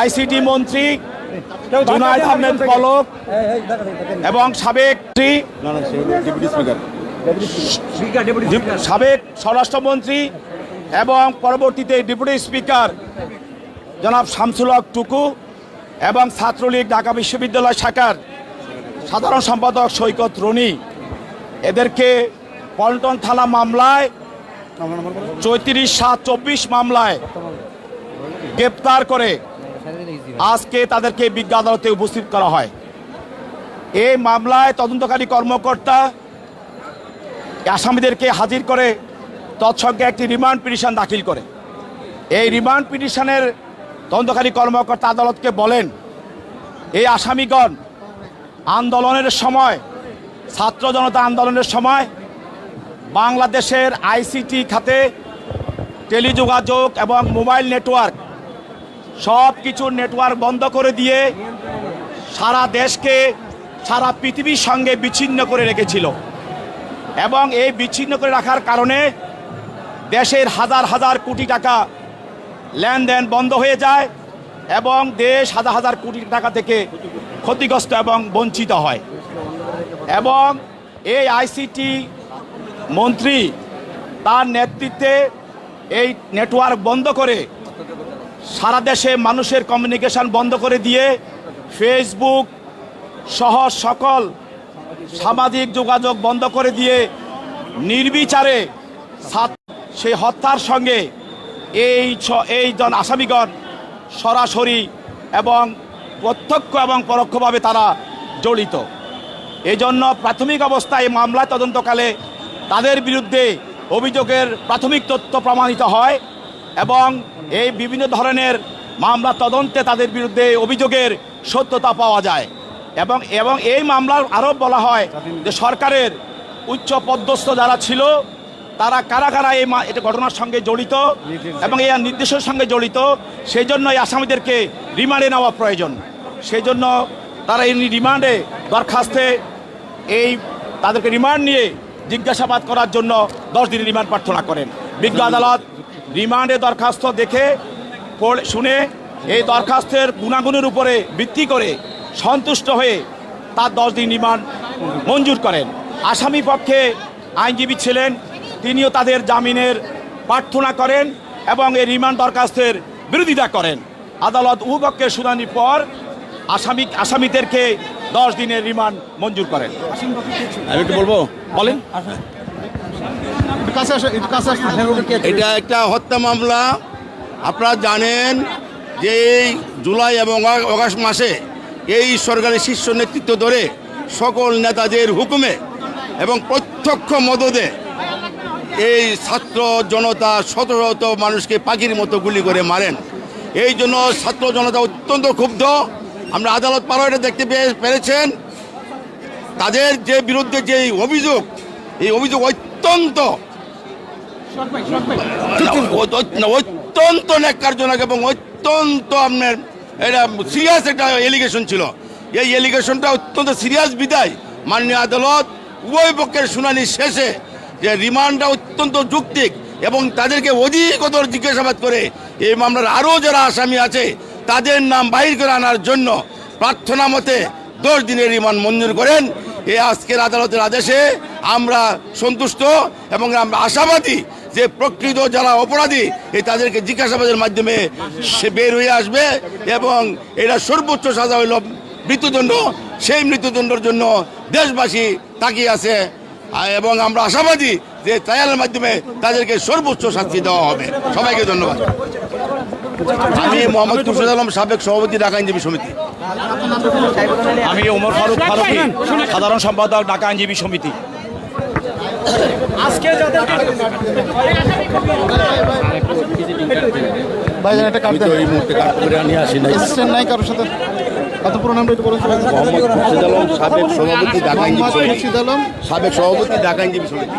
ICT মন্ত্রী জুনায়দ আহমেদ পলক এবং সাবেক সাবেক স্বরাষ্ট্রমন্ত্রী এবং পরবর্তীতে ডেপুটি স্পিকার জনাব শামসুল হক টুকু এবং ছাত্রলীগ ঢাকা বিশ্ববিদ্যালয় শাখার সাধারণ সম্পাদক সৈকত রনি। এদেরকে পল্টন থানা মামলায় চৌত্রিশ সাত চব্বিশ মামলায় গ্রেপ্তার করে আজকে তাদেরকে বিজ্ঞা আদালতে উপস্থিত করা হয়। এই মামলায় তদন্তকারী কর্মকর্তা আসামিদেরকে হাজির করে তৎসঙ্গে একটি রিমান্ড পিটিশন দাখিল করে। এই রিমান্ড পিটিশনের তদন্তকারী কর্মকর্তা আদালতকে বলেন, এই আসামিগণ আন্দোলনের সময়, ছাত্র জনতা আন্দোলনের সময় বাংলাদেশের আইসিটি খাতে টেলিযোগাযোগ এবং মোবাইল নেটওয়ার্ক সব কিছুর নেটওয়ার্ক বন্ধ করে দিয়ে সারা দেশকে, সারা পৃথিবীর সঙ্গে বিচ্ছিন্ন করে রেখেছিল। এবং এই বিচ্ছিন্ন করে রাখার কারণে দেশের হাজার হাজার কোটি টাকা লেনদেন বন্ধ হয়ে যায় এবং দেশ হাজার হাজার কোটি টাকা থেকে ক্ষতিগ্রস্ত এবং বঞ্চিত হয়। এবং এই আইসিটি মন্ত্রী তার নেতৃত্বে এই নেটওয়ার্ক বন্ধ করে সারা দেশে মানুষের কমিউনিকেশন বন্ধ করে দিয়ে ফেসবুক সহ সকল সামাজিক যোগাযোগ বন্ধ করে দিয়ে নির্বিচারে সেই হত্যার সঙ্গে এই এই জন আসামিগণ সরাসরি এবং প্রত্যক্ষ এবং পরোক্ষভাবে তারা জড়িত। এই জন্য প্রাথমিক অবস্থায় মামলা তদন্তকালে তাদের বিরুদ্ধে অভিযোগের প্রাথমিক তথ্য প্রমাণিত হয়। এবং এই বিভিন্ন ধরনের মামলা তদন্তে তাদের বিরুদ্ধে অভিযোগের সত্যতা পাওয়া যায়। এবং এবং এই মামলার আরও বলা হয় যে সরকারের উচ্চ পদস্থ যারা ছিল, তারা কারা কারা এই এটা ঘটনার সঙ্গে জড়িত এবং এই নির্দেশের সঙ্গে জড়িত সেই জন্য এই আসামিদেরকে রিমান্ডে নেওয়া প্রয়োজন। সেই জন্য তারা এই রিমান্ডে দরখাস্তে এই তাদেরকে রিমান্ড নিয়ে জিজ্ঞাসাবাদ করার জন্য দশ দিনের রিমান্ড প্রার্থনা করেন। বিজ্ঞ আদালত রিমান্ডে দরখাস্ত দেখে পড়ে- শুনে এই দরখাস্তের গুণাগুণের উপরে ভিত্তি করে সন্তুষ্ট হয়ে তার দশ দিন রিমান্ড মঞ্জুর করেন। আসামি পক্ষে আইনজীবী ছিলেন তিনিও তাদের জামিনের প্রার্থনা করেন এবং এই রিমান্ড দরখাস্তের বিরোধিতা করেন। আদালত উভপক্ষের শুনানির পর আসামি আসামিদেরকে দশ দিনের রিমান্ড মঞ্জুর করেন। আমি একটু বলব? বলেন। এটা একটা হত্যা মামলা। আপনারা জানেন যে এই জুলাই এবং অগ- অগাস্ট মাসে এই সরকারের শীর্ষ নেতৃত্ব ধরে সকল নেতাদের হুকুমে এবং প্রত্যক্ষ মদদে এই ছাত্র জনতা শত শত মানুষকে পাখির মতো গুলি করে মারেন। এই জন্য ছাত্র জনতা অত্যন্ত ক্ষুব্ধ। আমরা আদালত পাড়ায় এটা দেখতে পেয়ে- পেরেছেন। তাদের যে বিরুদ্ধে যে অভিযোগ, এই অভিযোগ অত্যন্ত। অত্যন্ত ন্যাক্কারজনক এবং অত্যন্ত আপনার এটা সিরিয়াস একটা এলিগেশন ছিল। এই এলিগেশনটা অত্যন্ত সিরিয়াস বিদায়। মাননীয় আদালত উভয় পক্ষের শুনানি শেষে যে রিমান্ডটা অত্যন্ত যুক্তিক এবং তাদেরকে অধিকতর জিজ্ঞাসাবাদ করে এই মামলার আরও যারা আসামি আছে তাদের নাম বাহির করে আনার জন্য প্রার্থনা মতে দশ দিনের রিমান্ড মঞ্জুর করেন। এই আজকের আদালতের আদেশে আমরা সন্তুষ্ট এবং আমরা আশাবাদী যে প্রকৃত যারা অপরাধী এই তাদেরকে জিজ্ঞাসাবাদের মাধ্যমে সে বের হয়ে আসবে এবং এটা সর্বোচ্চ সাজা হইল মৃত্যুদণ্ড। সেই মৃত্যুদণ্ডের জন্য দেশবাসী তাকিয়ে আছে এবং আমরা আশাবাদী যে ট্রায়ালের মাধ্যমে তাদেরকে সর্বোচ্চ শাস্তি দেওয়া হবে। সবাইকে ধন্যবাদ। আমি মোহাম্মদ খুরশেদ আলম, সাবেক সভাপতি, ঢাকা আইনজীবী সমিতি। আমি ওমর ফারুক ফারুকি, সাধারণ সম্পাদক, ঢাকা আইনজীবী সমিতি। ভাইজান একটা কাট আমি তো দেন। এই মুহূর্তে কার্ড করে আমি আসি নাই। অ্যাসিস্ট্যান্ট নাই কারোর সাথে? কত পুরো নামটা একটু বলুন মোহাম্মদ খুরশেদ আলম সাবেক সভাপতি ঢাকা আলম। সাবেক সভাপতি ঢাকা ইঞ্জিবি সমিতি।